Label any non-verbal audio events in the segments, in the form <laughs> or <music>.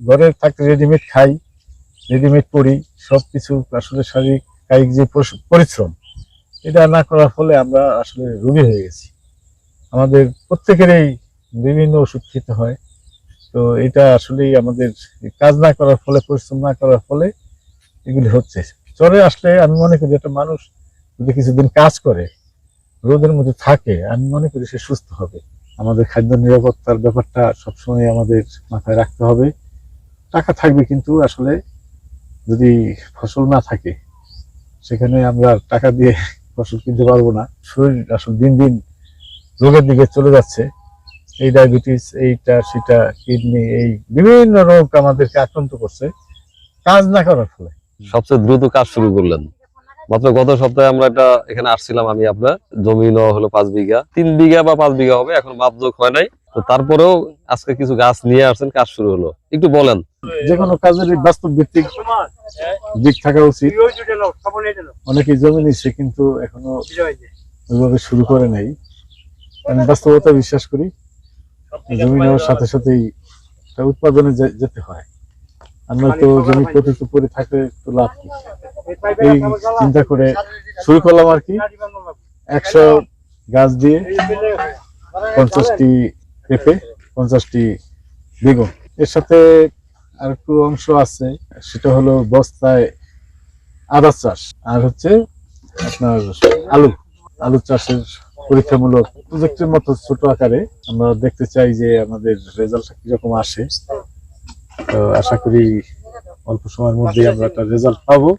ঘরে থাকতে রেডিমেড খাই রেডিমেড পড়ি সব কিছু আসলে শারীরিক, কায়িক যে পরিশ্রম, এটা না করার ফলে আমরা আসলে রোগী হয়ে গেছি। আমাদের প্রত্যেকেরই বিভিন্ন ওষুধ খেতে হয়, তো এটা আসলেই আমাদের কাজ না করার ফলে, পরিশ্রম না করার ফলে এগুলি হচ্ছে। চরে আসলে আমি মনে করি একটা মানুষ যদি কিছুদিন কাজ করে, রোদের মধ্যে থাকে, আমি মনে করি সে সুস্থ হবে। আমাদের খাদ্য নিরাপত্তার ব্যাপারটা সবসময় আমাদের মাথায় রাখতে হবে। টাকা থাকবে কিন্তু আসলে যদি ফসল না থাকে, সেখানে আমরা টাকা দিয়ে ফসল কিনতে পারব না। শরীর আসলে দিন দিন রোগের দিকে চলে যাচ্ছে। এই ডায়াবেটিস এইটা, সেটা কিডনি এই বিভিন্ন রোগ আমাদেরকে আক্রান্ত করছে। কাজ না করার ফলে। সবচেয়ে দ্রুত কাজ শুরু করলেন। মাত্র গত সপ্তাহে আমরা এটা এখানে আসছিলাম আমি আপনার, জমি নেওয়া হলো পাঁচ বিঘা। তিন বিঘা বা পাঁচ বিঘা হবে, এখন মাপযোগ হয় নাই। তো তারপরেও আজকে কিছু গাছ নিয়ে আসছেন, কাজ শুরু হলো। একটু বলেন। যে কোনো কাজের বাস্তব ভিত্তিক দিক থাকা উচিত। অনেকে জমি নিচ্ছে কিন্তু এখনও ওইভাবে শুরু করে নাই। আমি বাস্তবতা বিশ্বাস করি, জমি নেওয়ার সাথে সাথেই উৎপাদনে যেতে হয়। আমরা তো জমি পতিত পরে থাকলে তো লাভ কি? এই চিন্তা করে শুরু করলাম আর কি। একশো গাছ দিয়ে পঞ্চাশটি পেঁপে পঞ্চাশটি বেগুন। এর সাথে আর একটু অংশ আছে সেটা হলো বস্তায় আদা চাষ আর হচ্ছে আপনার আলু। আলু চাষের পরীক্ষামূলক প্রজেক্টের মতো ছোট আকারে আমরা দেখতে চাই যে আমাদের রেজাল্টটা কীরকম আসে। তো আশা করি অল্প সময়ের মধ্যেই আমরা একটা রেজাল্ট পাবো।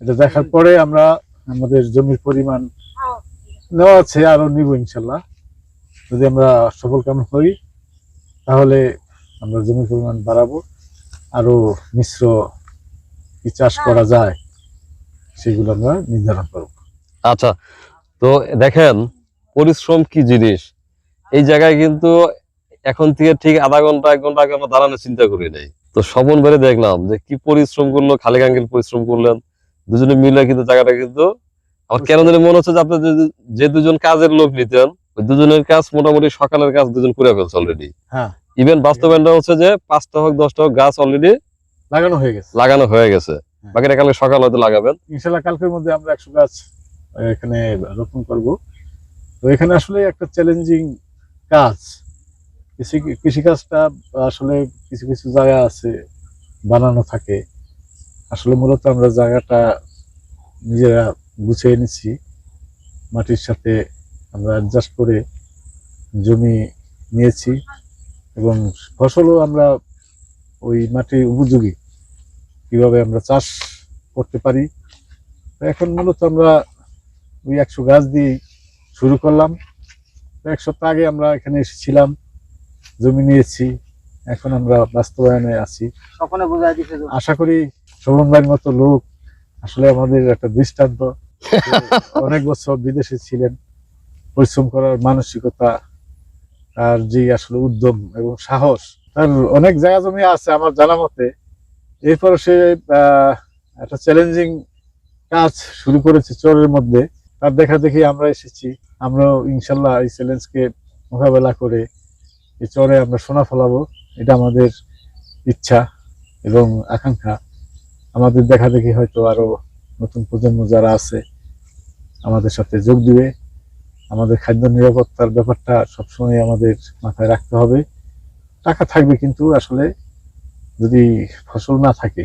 এটা দেখার পরে আমরা আমাদের জমির পরিমাণ নেওয়া আছে, আরও নিব ইনশাল্লাহ। যদি আমরা সফল কাম হই, তাহলে আমরা জমির পরিমাণ বাড়াবো। আরও মিশ্র কি চাষ করা যায়, সেগুলো আমরা নির্ধারণ করব। আচ্ছা তো দেখেন, পরিশ্রম কি জিনিস? এই জায়গায় কিন্তু এখন থেকে ঠিক আধা ঘণ্টা এক ঘণ্টা আগে আমরা দাঁড়ানোর চিন্তা করি নাই। তো স্বপন বেড়ে দেখলাম যে কি পরিশ্রম করল খালি গাঙ্গেল পরিশ্রম করলেন। দুজনে মিলে কিন্তু জায়গাটা কিন্তু আমার কেন জানি মনে হচ্ছে যে আপনি যে- দুজন কাজের লোক নিতেন ওই দুজনের কাজ মোটামুটি সকালের কাজ দুজন করে ফেলছে অলরেডি হ্যাঁ। ইভেন বাস্তবায়নটা হচ্ছে যে পাঁচটা হোক দশটা হোক গাছ অলরেডি লাগানো হয়ে গেছে। লাগানো হয়ে গেছে। বাকিটা কালকে সকাল হয়তো লাগাবেন। ইনশাল্লাহ কালকের মধ্যে আমরা একশো গাছ এখানে রোপণ করব। তো এখানে আসলে একটা চ্যালেঞ্জিং কাজ। কৃষি কৃষিকাজটা আসলে কিছু কিছু জায়গা আছে, বানানো থাকে। আসলে মূলত আমরা জায়গাটা নিজেরা গুছিয়ে নিচ্ছি। মাটির সাথে আমরা অ্যাডজাস্ট করে জমি নিয়েছি এবং ফসলও আমরা ওই মাটির উপযোগী। কীভাবে আমরা চাষ করতে পারি? এখন মূলত আমরা ওই একশো গাছ দিয়ে শুরু করলাম। এক সপ্তাহ আগে আমরা এখানে এসেছিলাম। জমি নিয়েছি এখন আমরা বাস্তবায়নে আছি। আশা করি শোভন ভাইয়ের মতো লোক আসলে আমাদের একটা দৃষ্টান্ত। <laughs> অনেক বছর বিদেশে ছিলেন। পরিশ্রম করার মানসিকতা তার যে আসলে উদ্যম এবং সাহস তার অনেক জায়গা জমি আছে আমার জানা মতে। এরপর সে একটা চ্যালেঞ্জিং কাজ শুরু করেছে চরের মধ্যে। তার দেখা দেখি আমরা এসেছি। আমরাও ইনশাল্লাহ এই চ্যালেঞ্জকে মোকাবেলা করে এই চরে আমরা সোনা ফলাবো, এটা আমাদের ইচ্ছা এবং আকাঙ্ক্ষা। আমাদের দেখা দেখি হয়তো আরও নতুন প্রজন্ম যারা আছে, আমাদের সাথে যোগ দিবে। আমাদের খাদ্য নিরাপত্তার ব্যাপারটা সবসময় আমাদের মাথায় রাখতে হবে। টাকা থাকবে কিন্তু আসলে যদি ফসল না থাকে,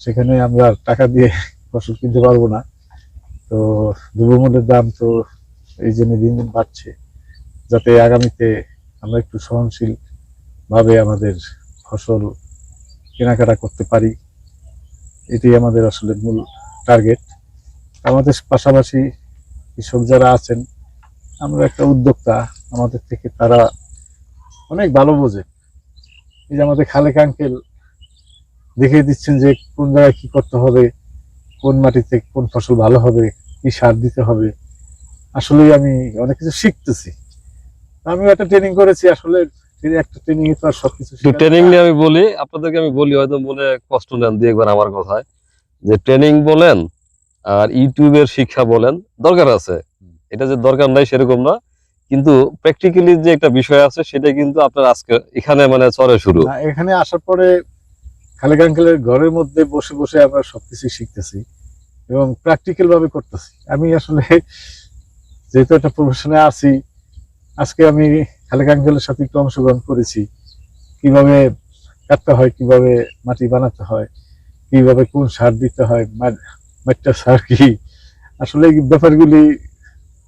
সেখানে আমরা টাকা দিয়ে ফসল কিনতে পারব না। তো দ্রব্যমূল্যের দাম তো এই জন্য দিন দিন বাড়ছে। যাতে আগামীতে আমরা একটু সহনশীল ভাবে আমাদের ফসল কেনাকাটা করতে পারি। এটাই আমাদের আসলে মূল টার্গেট আমাদের পাশাপাশি কৃষক যারা আছেন, আমরা একটা উদ্যোক্তা আমাদের থেকে তারা অনেক ভালো বোঝে। এই যে আমাদের খালেক আঙ্কেল দেখিয়ে দিচ্ছেন যে কোন জায়গায় কী করতে হবে, কোন মাটিতে কোন ফসল ভালো হবে, কী সার দিতে হবে। আসলেই আমি অনেক কিছু শিখতেছি। আমিও একটা ট্রেনিং করেছি আসলে একটা ট্রেনিং এ তো আর সবকিছু একটু ট্রেনিং নিয়ে আমি বলি আপনাদেরকে আমি বলি হয়তো মনে কষ্ট নেন দিয়ে একবার আমার কথায় যে ট্রেনিং বলেন আর ইউটিউবের শিক্ষা বলেন দরকার আছে। এটা যে দরকার নাই সেরকম না কিন্তু প্র্যাকটিক্যালি যে একটা বিষয় আছে সেটা কিন্তু আপনার আজকে এখানে মানে চরে শুরু। এখানে আসার পরে খালেক আঙ্কেলের ঘরের মধ্যে বসে বসে আমরা সবকিছু শিখতেছি এবং প্র্যাকটিক্যাল ভাবে করতেছি। আমি আসলে যেহেতু একটা প্রফেশনে আছি আজকে আমি খালেক আঙ্কেলের সাথে একটু অংশগ্রহণ করেছি। কীভাবে কাটতে হয় কীভাবে মাটি বানাতে হয় কীভাবে কোন সার দিতে হয় মাটিটা সার কি? আসলে এই ব্যাপারগুলি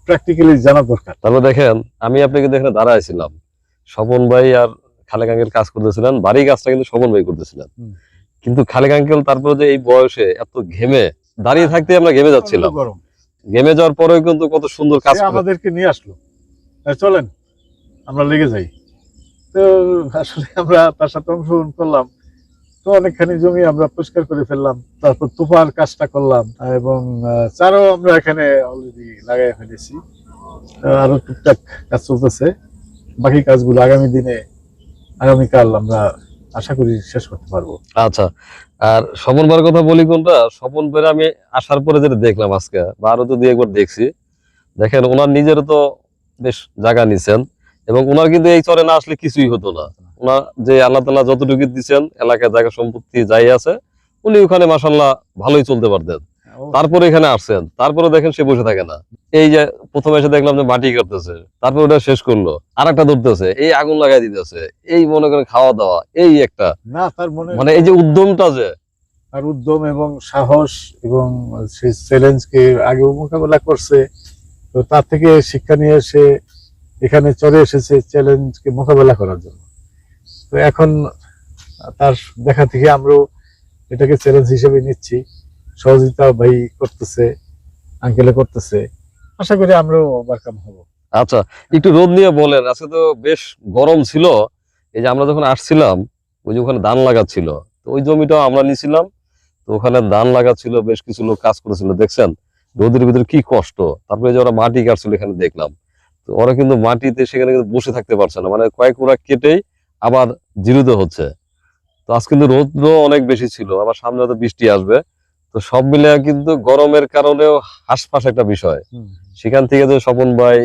প্র্যাকটিক্যালি জানা দরকার। তারপর দেখেন আমি আপনাকে এখানে দাঁড়াইছিলাম স্বপন ভাই আর খালেক আঙ্কেল কাজ করতেছিলেন বাড়ি কাজটা কিন্তু স্বপন ভাই করতেছিলেন। কিন্তু খালেক আঙ্কেল তারপরে যে এই বয়সে এত ঘেমে দাঁড়িয়ে থাকতে আমরা ঘেমে যাচ্ছিলাম। ঘেমে যাওয়ার পরেও কিন্তু কত সুন্দর কাজ আমাদেরকে নিয়ে আসলো। চলেন, আমরা লেগে যাই। তো আসলে আমরা তার সাথে অংশগ্রহণ করলাম। তো অনেকখানি জমি আমরা পরিষ্কার করে ফেললাম, তারপর তুফার কাজটা করলাম, এবং চারও আমরা এখানে অলরেডি লাগাই ফেলেছি। আরও টুকটাক কাজ চলতেছে। বাকি কাজগুলো আগামী দিনে, আগামীকাল আমরা আশা করি শেষ করতে পারব। আচ্ছা আর স্বপন কথা বলি কোনটা? স্বপন ভাইয়ের আমি আসার পরে যেটা দেখলাম আজকে, বা আরও তো একবার দেখছি। দেখেন ওনার নিজেরও তো বেশ জায়গা নিছেন এবং ওনার কিন্তু এই চরে না আসলে কিছুই হতো না। ওনার যে আল্লাহ তালা যতটুকু দিচ্ছেন এলাকায় জায়গা সম্পত্তি যাই আছে উনি ওখানে মাসাল্লাহ ভালোই চলতে পারতেন। তারপরে এখানে আসছেন তারপরে দেখেন সে বসে থাকে না। এই যে প্রথমে এসে দেখলাম যে মাটি করতেছে তারপর ওটা শেষ করল আর একটা ধরতেছে এই আগুন লাগাই দিতেছে এই মনে করেন খাওয়া দাওয়া এই একটা। না তার মনে মানে এই যে উদ্যমটা যে। তার উদ্যম এবং সাহস এবং সেই চ্যালেঞ্জকে আগেও মোকাবেলা করছে তো তার থেকে শিক্ষা নিয়ে এসে এখানে চলে এসেছে চ্যালেঞ্জকে মোকাবেলা করার জন্য। তো এখন তার দেখা থেকে আমরাও এটাকে চ্যালেঞ্জ হিসেবে নিচ্ছি। সহযোগিতা ভাই করতেছে আঙ্কেলে করতেছে। আশা করি আমরাও ওভারকাম হব। আচ্ছা একটু রোদ নিয়ে বলেন, আজকে তো বেশ গরম ছিল। এই যে আমরা যখন আসছিলাম, ওই যে ওখানে ধান লাগাচ্ছিল তো ওই জমিটাও আমরা নিছিলাম তো ওখানে ধান লাগাচ্ছিল বেশ কিছু লোক কাজ করেছিল, দেখছেন? রোদের ভিতরে কি কষ্ট? তারপরে যে ওরা মাটি কাটছিল এখানে দেখলাম। তো ওরা কিন্তু মাটিতে সেখানে কিন্তু বসে থাকতে পারছে না। মানে কয়েক ওরা কেটেই আবার জিরোতে হচ্ছে। তো আজ কিন্তু রোদ্র অনেক বেশি ছিল। আবার সামনে হয়তো বৃষ্টি আসবে। তো সব মিলে কিন্তু গরমের কারণেও হাসপাস একটা বিষয়। সেখান থেকে যে স্বপন ভাই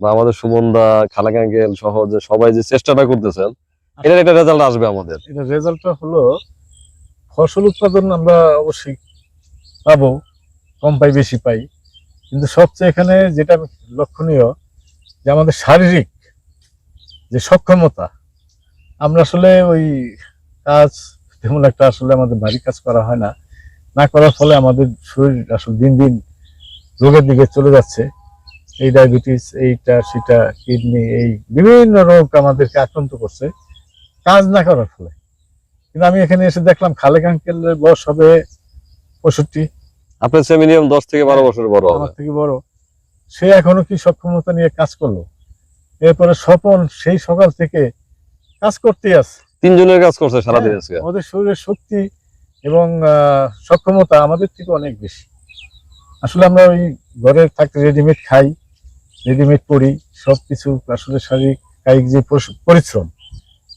বা আমাদের সুমন দা খালাকাঙ্গেল সহ যে সবাই যে চেষ্টাটা করতেছেন এটার একটা রেজাল্ট আসবে আমাদের। এটা রেজাল্টটা হলো ফসল উৎপাদন আমরা অবশ্যই পাবো। কম পাই, বেশি পাই। কিন্তু সবচেয়ে এখানে যেটা লক্ষণীয়, যে আমাদের শারীরিক যে সক্ষমতা, আমরা আসলে ওই কাজ তেমন একটা আসলে আমাদের বাড়ি কাজ করা হয় না। না করার ফলে আমাদের শরীর আসলে দিন দিন রোগের দিকে চলে যাচ্ছে। এই ডায়াবেটিস এইটা, সেটা কিডনি এই বিভিন্ন রোগ আমাদেরকে আক্রান্ত করছে। কাজ না করার ফলে। কিন্তু আমি এখানে এসে দেখলাম, খালেক আঙ্কেলের বয়স হবে পঁয়ষট্টি। আপনার সে মিনিমাম দশ থেকে বারো বছর বড় আমার থেকে বড়। সে এখনও কি সক্ষমতা নিয়ে কাজ করল? এরপরে স্বপন সেই সকাল থেকে কাজ করতেই আছে। তিনজনের কাজ করছে সারাদিন হ্যাঁ, আজকে। আমাদের শরীরের শক্তি এবং সক্ষমতা আমাদের থেকে অনেক বেশি। আসলে আমরা ওই ঘরে থাকতে রেডিমেড খাই রেডিমেড পরি সবকিছু আসলে শারীরিক কায়িক যে পরিশ্রম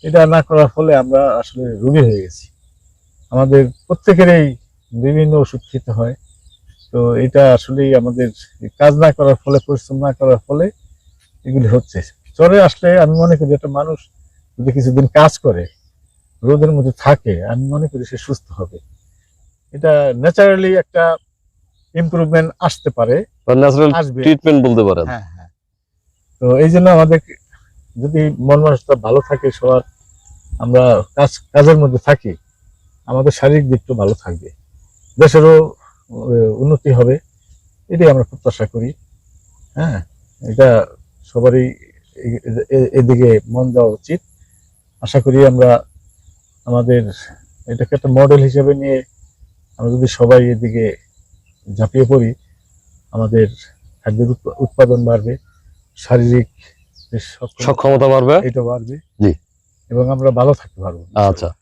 এটা না করার ফলে আমরা আসলে রোগী হয়ে গেছি। আমাদের প্রত্যেকেরই বিভিন্ন ওষুধ খেতে হয়। তো এটা আসলেই আমাদের কাজ না করার ফলে পরিশ্রম না করার ফলে এগুলি হচ্ছে। চরে আসলে আমি মনে করি একটা মানুষ যদি কিছুদিন কাজ করে রোদের মধ্যে থাকে আমি মনে করি সে সুস্থ হবে। এটা ন্যাচারালি একটা ইমপ্রুভমেন্ট আসতে পারে ট্রিটমেন্ট বলতে পারেন। হ্যাঁ হ্যাঁ। তো এই জন্য আমাদের যদি মন মানুষটা ভালো থাকে সবার আমরা কাজ কাজের মধ্যে থাকি আমাদের শারীরিক দিকটা ভালো থাকবে। দেশেরও উন্নতি হবে এটাই আমরা প্রত্যাশা করি। হ্যাঁ এটা সবারই এদিকে মন দেওয়া উচিত। আশা করি আমরা আমাদের এটাকে একটা মডেল হিসেবে নিয়ে আমরা যদি সবাই এদিকে ঝাঁপিয়ে পড়ি আমাদের খাদ্যের উৎপাদন বাড়বে শারীরিক সক্ষমতা বাড়বে। এটা বাড়বে। এবং আমরা ভালো থাকতে পারব। আচ্ছা।